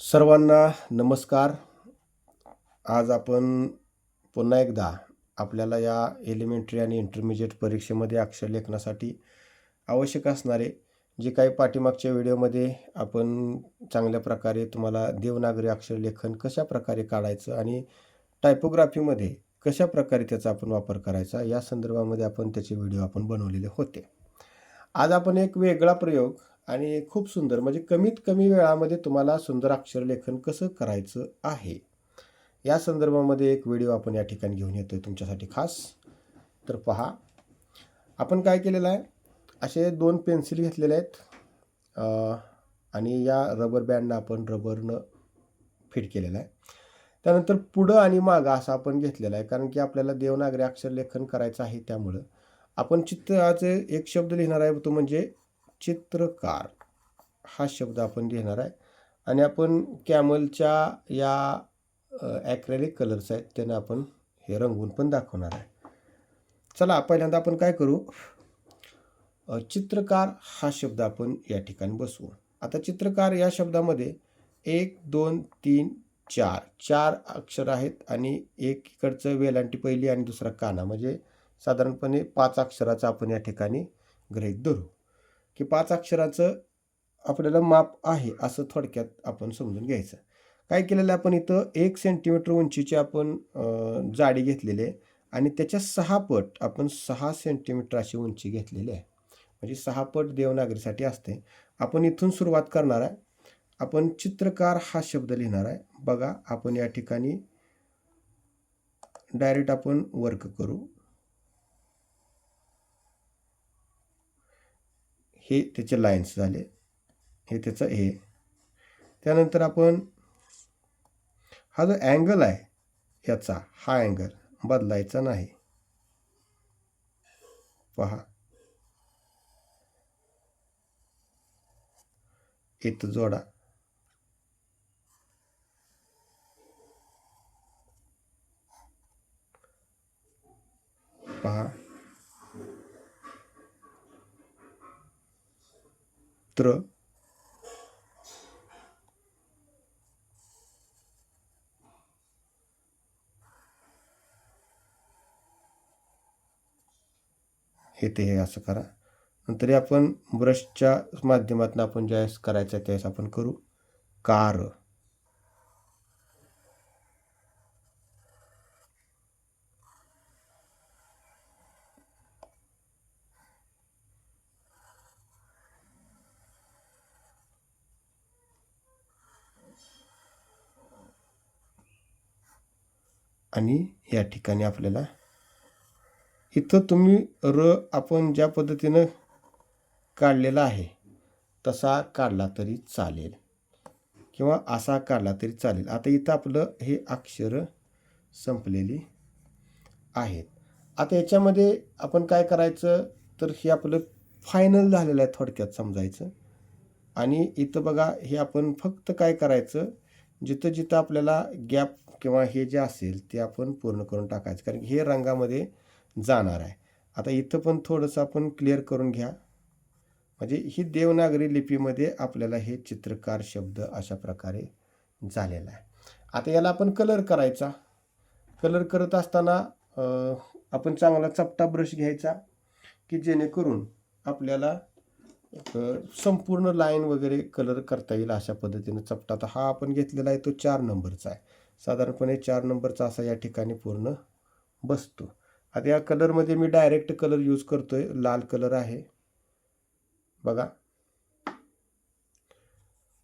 सर्वांना नमस्कार. आज आपण पुन्हा एकदा आपल्याला या एलिमेंटरी आणि इंटरमिजिएट परीक्षेमध्ये अक्षरलेखनासाठी आवश्यक असणारे जे काही पाठीमागच्या व्हिडिओमध्ये आपण चांगल्या प्रकारे तुम्हाला देवनागरी अक्षरलेखन कशा प्रकारे काढायचं आणि टायपोग्राफीमध्ये कशा प्रकारे त्याचा आपण वापर करायचा या संदर्भामध्ये आपण त्याचे व्हिडिओ आपण बनवलेले होते. आज आपण एक वेगळा प्रयोग आणि खूप सुंदर. म्हणजे कमीत कमी वेळामध्ये तुम्हाला सुंदर अक्षरलेखन कसं करायचं आहे? या संदर्भामध्ये एक व्हिडिओ आपण या ठिकाणी घेऊन येतो आहे तुमच्यासाठी खास. तर पहा. आपण काय केलेलं आहे? असे दोन पेन्सिल घेतलेले आहेत. आणि या रबर बँडनं आपण रबरनं फिट केलेलं आहे. त्यानंतर पुढं आणि मागं असं आपण घेतलेलं आहे. कारण की आपल्याला देवनागरी अक्षरलेखन करायचं आहे त्यामुळं. आपण चित्राचे एक शब्द लिहिणार आहे तो म्हणजे चित्रकार हा शब्द आपण लिहिणार आहे. आणि आपण कॅमलच्या या ॲक्रेलिक कलर्स आहेत त्यानं आपण हे रंगवून पण दाखवणार आहे. चला पहिल्यांदा आपण काय करू? चित्रकार हा शब्द आपण या ठिकाणी बसवू. आता चित्रकार या शब्दामध्ये एक दोन तीन चार चार अक्षर आहेत आणि एक इकडचं वेलांटी पहिली आणि दुसरा काना. म्हणजे साधारणपणे पाच अक्षराचं आपण या ठिकाणी गृहीत धरू. की पाच अक्षराचं आपल्याला माप आहे असं थोडक्यात आपण समजून घ्यायचं. काय केलेलं आहे आपण इथं? एक सेंटीमीटर उंचीची आपण जाडी घेतलेली आहे आणि त्याच्या सहा पट आपण सहा सेंटीमीटर अशी उंची घेतलेली आहे. म्हणजे सहा पट देवनागरीसाठी असते. आपण इथून सुरुवात करणार आहे. आपण चित्रकार हा शब्द लिहिणार आहे. बघा आपण या ठिकाणी डायरेक्ट आपण वर्क करू. हे त्याचे लाईन्स झाले. हे त्याचं हे. त्यानंतर आपण हा जो अँगल आहे याचा हा अँगल बदलायचा नाही. पहा. इथं जोडा. पहा. पुत्र हे ते हे असं करा. नंतर आपण ब्रशच्या माध्यमातून आपण ज्यावेळेस करायचं त्यावेळेस आपण करू. कार. आणि या ठिकाणी आपल्याला इथं तुम्ही र आपण ज्या पद्धतीनं काढलेला आहे तसा काढला तरी चालेल. किंवा असा काढला तरी चालेल. आता इथं आपलं हे अक्षर संपलेली आहेत. आता याच्यामध्ये आपण काय करायचं? तर हे आपलं फायनल झालेलं आहे थोडक्यात समजायचं. आणि इथं बघा हे आपण फक्त काय करायचं? जिथं जिथं आपल्याला गॅप किंवा हे जे असेल ते आपण पूर्ण करून टाकायचं. कारण हे रंगामध्ये जाणार आहे. आता इथं पण थोडंसं आपण क्लिअर करून घ्या. म्हणजे ही देवनागरी लिपीमध्ये आपल्याला हे चित्रकार शब्द अशा प्रकारे झालेला आहे. आता याला आपण कलर करायचा. कलर करत असताना आपण चांगला चपटा ब्रश घ्यायचा की जेणेकरून आपल्याला संपूर्ण लाईन वगैरे कलर करता येईल अशा पद्धतीनं चपटा. आता हा आपण घेतलेला आहे तो चार नंबरचा आहे. साधारणपणे चार नंबरचा असा या ठिकाणी पूर्ण बसतो. आता या कलरमध्ये मी डायरेक्ट कलर यूज करतोय. लाल कलर आहे. बघा.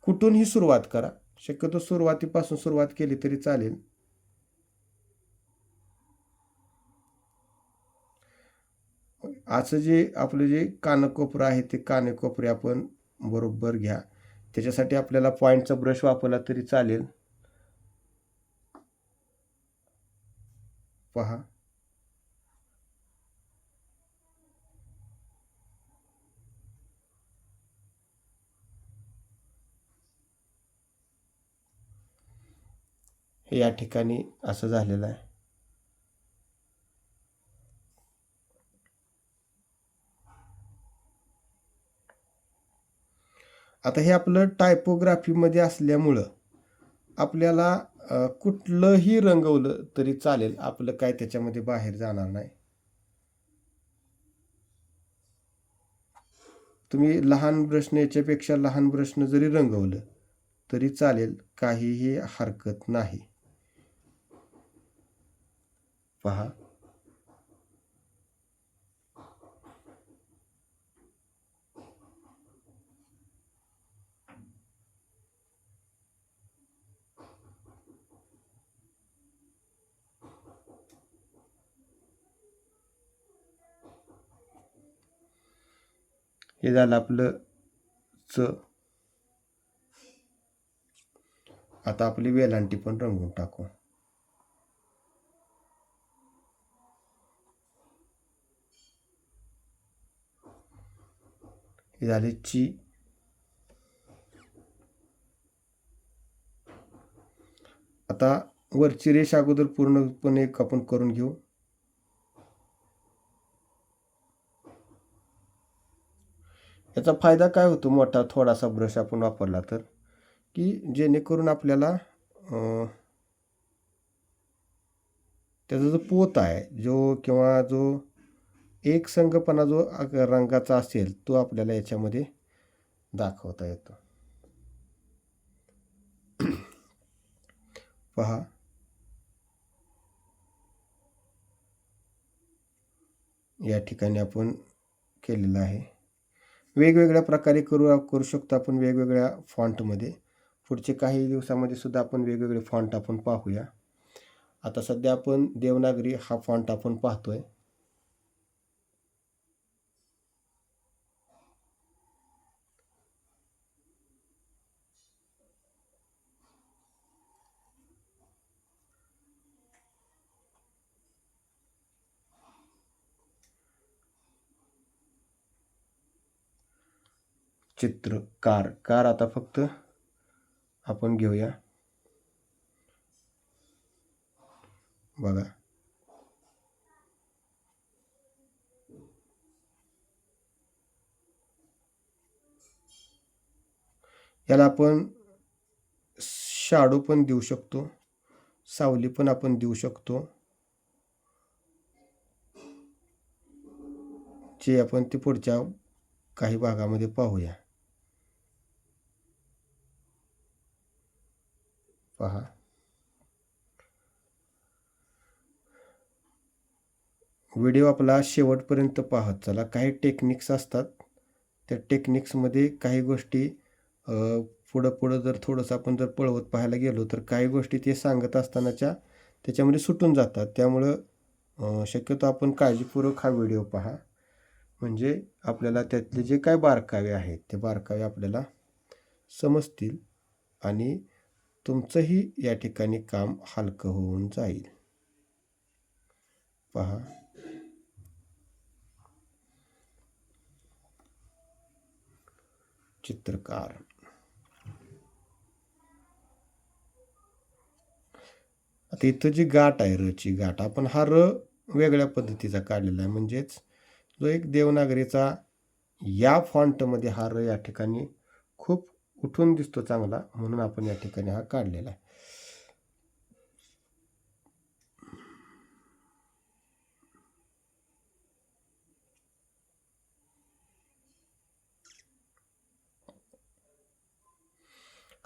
कुठूनही सुरुवात करा. शक्यतो सुरुवातीपासून सुरुवात केली तरी चालेल. असं जे आपलं जे कानकोपरं आहे ते कानेकोपरे आपण बरोबर घ्या. त्याच्यासाठी आपल्याला पॉईंटचा ब्रश वापरला तरी चालेल. पहा. हे या ठिकाणी असं झालेलं आहे. आता हे आपलं टायपोग्राफीमध्ये असल्यामुळं आपल्याला कुठलंही रंगवलं तरी चालेल. आपलं काय त्याच्यामध्ये बाहेर जाणार नाही. तुम्ही लहान ब्रशने याच्यापेक्षा लहान ब्रशनं जरी रंगवलं तरी चालेल. काहीही हरकत नाही. पहा. हे झालं आपलं च. आता आपली वेलांटी पण रंगवून टाकू. हे झाले ची. आता वरची रेष अगोदर पूर्णपणे आपण करून घेऊ. याचा फायदा काय होतो? मोठा थोडासा ब्रश आपण वापरला तर? की जेणेकरून आपल्याला त्याचा जो पोत आहे जो किंवा जो एक संघपणा जो रंगाचा असेल तो आपल्याला याच्यामध्ये दाखवता येतो. पहा. या ठिकाणी आपण केलेलं आहे. वेगवेगळ्या प्रकारे करू करू शकतो आपण वेगवेगळ्या फॉन्टमध्ये पुढचे काही दिवसामध्ये सुद्धा आपण वेगवेगळे फॉन्ट आपण पाहूया. आता सध्या आपण देवनागरी हा फॉन्ट आपण पाहतोय. चित्र कार कार आता फक्त आपण घेऊया. बघा. याला आपण शाडो पण देऊ शकतो. सावली पण आपण देऊ शकतो. जे आपण ते पुढच्या काही भागामध्ये पाहूया. पहा. व्हिडिओ आपला शेवटपर्यंत पाहत चला. काही टेक्निक्स असतात. त्या टेक्निक्समध्ये काही गोष्टी पुढं पुढं जर थोडंसं आपण जर पळवत पाहायला गेलो तर काही गोष्टी ते सांगत असतानाच्या त्याच्यामध्ये सुटून जातात. त्यामुळं शक्यतो आपण काळजीपूर्वक हा व्हिडिओ पहा. म्हणजे आपल्याला त्यातले जे काय बारकावे आहेत ते बारकावे आपल्याला समजतील आणि तुमचंही या ठिकाणी काम हलकं होऊन जाईल. पहा. चित्रकार. आता इथं जी गाठ आहे रची गाठ आपण हा र वेगळ्या पद्धतीचा काढलेला आहे. म्हणजेच जो एक देवनागरीचा या फॉन्टमध्ये हा र या ठिकाणी खूप उठून दिसतो चांगला म्हणून आपण या ठिकाणी हा काढलेला आहे.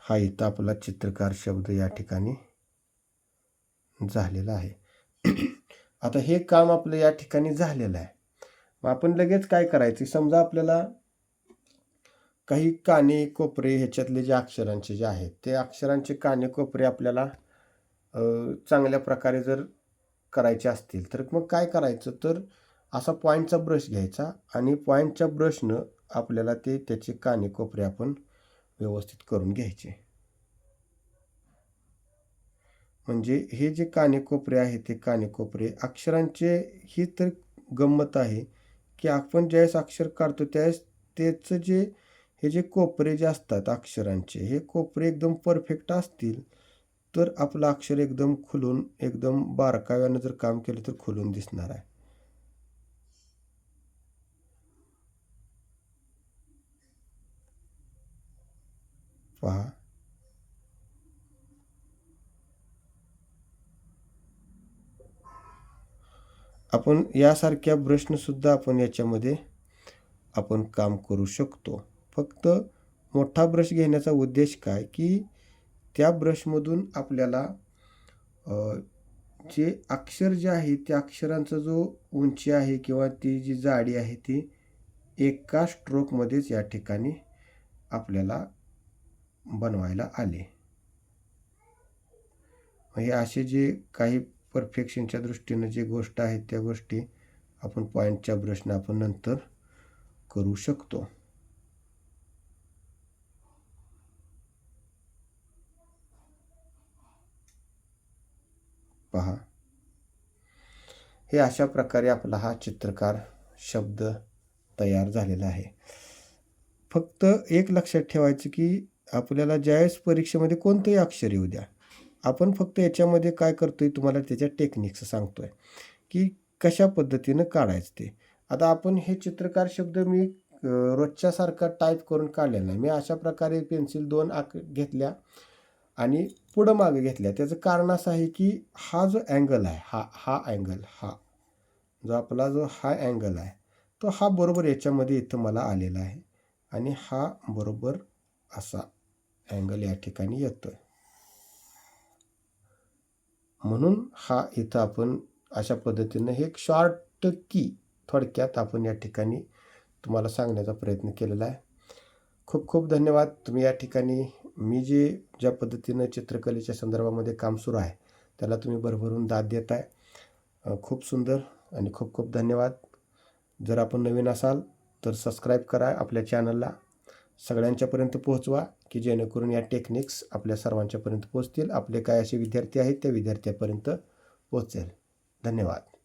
हा इथं आपला चित्रकार शब्द या ठिकाणी झालेला आहे. आता हे काम आपलं या ठिकाणी झालेलं आहे. मग आपण लगेच काय करायचं? समजा आपल्याला काही काने कोपरे ह्याच्यातले जे अक्षरांचे जे आहेत ते अक्षरांचे काने कोपरे आपल्याला चांगल्या प्रकारे जर करायचे असतील तर मग काय करायचं? तर असा पॉईंटचा ब्रश घ्यायचा आणि पॉईंटच्या ब्रशनं आपल्याला ते त्याचे काने कोपरे आपण व्यवस्थित करून घ्यायचे. म्हणजे हे जे कानेकोपरे आहे ते कानेकोपरे अक्षरांचे ही तर गंमत आहे की आपण ज्यावेळेस अक्षर काढतो त्यावेळेस त्याचं जे हे जे कोपरे जे असतात अक्षरांचे हे कोपरे एकदम परफेक्ट असतील तर आपलं अक्षर एकदम खुलून एकदम बारकाव्यानं जर काम केलं तर खुलून दिसणार आहे. पहा. आपण यासारख्या प्रश्नसुद्धा आपण याच्यामध्ये आपण काम करू शकतो. फक्त मोठा ब्रश घेण्याचा उद्देश काय? की त्या ब्रशमधून आपल्याला जे अक्षर जे आहे त्या अक्षरांचा जो उंची आहे किंवा ती जी जाडी आहे ती एका स्ट्रोकमध्येच या ठिकाणी आपल्याला बनवायला आले. हे असे जे काही परफेक्शनच्या दृष्टीनं जे गोष्ट आहेत त्या गोष्टी आपण पॉईंटच्या ब्रशनं आपण नंतर करू शकतो. पहा. हे अशा प्रकारे आपला हा चित्रकार शब्द तयार झालेला आहे. फक्त एक लक्षात ठेवायचं की आपल्याला ज्यावेळेस परीक्षेमध्ये कोणतंही अक्षर येऊ द्या आपण फक्त याच्यामध्ये काय करतोय तुम्हाला त्याच्या टेक्निक्स आहे की कशा पद्धतीनं काढायचं ते. आता आपण हे चित्रकार शब्द मी रोजच्यासारखा टाईप करून काढलेला नाही. मी अशा प्रकारे पेन्सिल दोन आक घेतल्या आणि पुढं मागे घेतल्या. त्याचं कारण असं आहे की हा जो अँगल आहे हा हा अँगल हा जो आपला जो हा अँगल आहे तो हा बरोबर याच्यामध्ये इथं मला आलेला आहे आणि हा बरोबर असा अँगल या ठिकाणी येतो आहे म्हणून हा इथं आपण अशा पद्धतीनं हे एक शॉर्ट की थोडक्यात आपण या ठिकाणी तुम्हाला सांगण्याचा प्रयत्न केलेला आहे. खूप खूप धन्यवाद. तुम्ही या ठिकाणी मी जे ज्या पद्धतीनं चित्रकलेच्या संदर्भामध्ये काम सुरू आहे त्याला तुम्ही भरभरून दाद देत आहे खूप सुंदर आणि खूप खूप धन्यवाद. जर आपण नवीन असाल तर सबस्क्राईब करा आपल्या चॅनलला सगळ्यांच्यापर्यंत पोहोचवा की जेणेकरून या टेक्निक्स आपल्या सर्वांच्यापर्यंत पोहोचतील. आपले काय असे विद्यार्थी आहेत त्या विद्यार्थ्यापर्यंत पोहोचेल. धन्यवाद.